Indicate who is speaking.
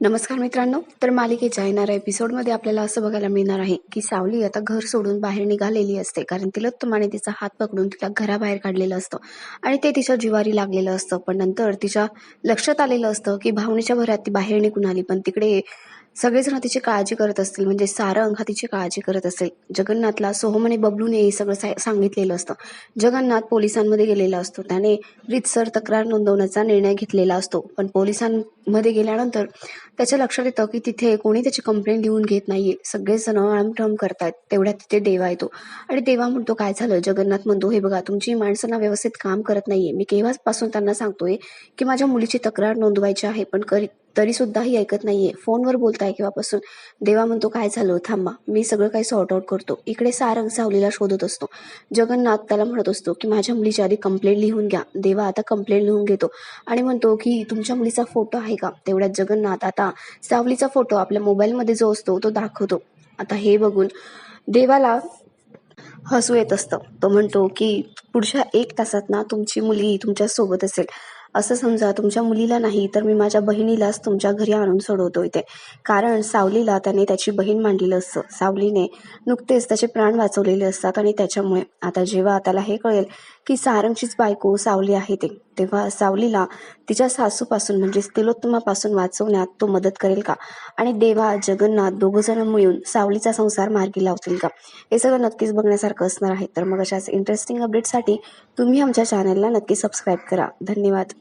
Speaker 1: नमस्कार मित्रांनो तर मालिकेच्या येणाऱ्या एपिसोडमध्ये आपल्याला असं बघायला मिळणार आहे की सावली आता घर सोडून बाहेर निघालेली असते कारण तिलोत्तमाने तिचा हात पकडून तिला घराबाहेर काढलेलं असतं आणि ते तिच्या जिवारी लागलेलं असतं. पण नंतर तिच्या लक्षात आलेलं असतं की भावनेच्या भरात ती बाहेर निघून आली पण तिकडे सगळेजण तिची काळजी करत असतील म्हणजे सारंग हा तिची काळजी करत असेल. जगन्नाथला सोहम आणि बबलूने हे सगळं सा- सांगितलेलं असतं. जगन्नाथ पोलिसांमध्ये गेलेला असतो. त्याने रितसर तक्रार नोंदवण्याचा निर्णय घेतलेला असतो पण पोलिसां मध्ये गेल्यानंतर त्याच्या लक्षात येतं की तिथे कोणी त्याची कंप्लेंट लिहून घेत नाहीये. सगळेजण आमठम करतायत. तेवढ्यात तिथे देवा येतो. आणि देवा म्हणतो काय झालं? जगन्नाथ म्हणतो हे बघा तुमची माणसांना व्यवस्थित काम करत नाहीये. मी केव्हापासून त्यांना सांगतोय की माझ्या मुलीची तक्रार नोंदवायची आहे पण करी तरी सुद्धा ही ऐकत नाहीये. फोनवर बोलताय केव्हापासून? देवा म्हणतो काय झालं? थांबा. मी सगळं काही सॉर्ट आउट करतो. इकडे सारंग सावलीला शोधत असतो. जगन्नाथ त्याला म्हणत असतो की माझ्या मुलीची आधी कंप्लेंट लिहून घ्या. देवा आता कंप्लेंट लिहून घेतो. आणि म्हणतो की तुमच्या मुलीचा फोटो आहे का? तेवढ्यात जगन्नाथ आता सावलीचा फोटो आपल्या मोबाईलमध्ये जो असतो तो दाखवतो. आता हे बघून देवाला हसू येत असतं. तो म्हणतो की पुढच्या एक तासात ना तुमची मुलगी तुमच्यासोबत असेल. असं समजा तुमच्या मुलीला नाही तर मी माझ्या बहिणीलाच तुमच्या घरी आणून सोडवतो इथे. कारण सावलीला त्याने त्याची बहीण मांडलेलं असतं. सावलीने नुकतेच त्याचे प्राण वाचवलेले असतात आणि त्याच्यामुळे आता जेव्हा त्याला हे कळेल की सारंगचीच बायको सावली आहे ते तेव्हा सावलीला तिच्या सासूपासून म्हणजे तिलोत्तमापासून वाचवण्यात तो मदत करेल का? आणि देवा जगन्नाथ दोघं जण मिळून सावलीचा संसार मार्गी लावतील का? हे सगळं नक्कीच बघण्यासारखं असणार आहे. तर मग अशाच इंटरेस्टिंग अपडेटसाठी तुम्ही आमच्या चॅनलला नक्की सबस्क्राईब करा. धन्यवाद.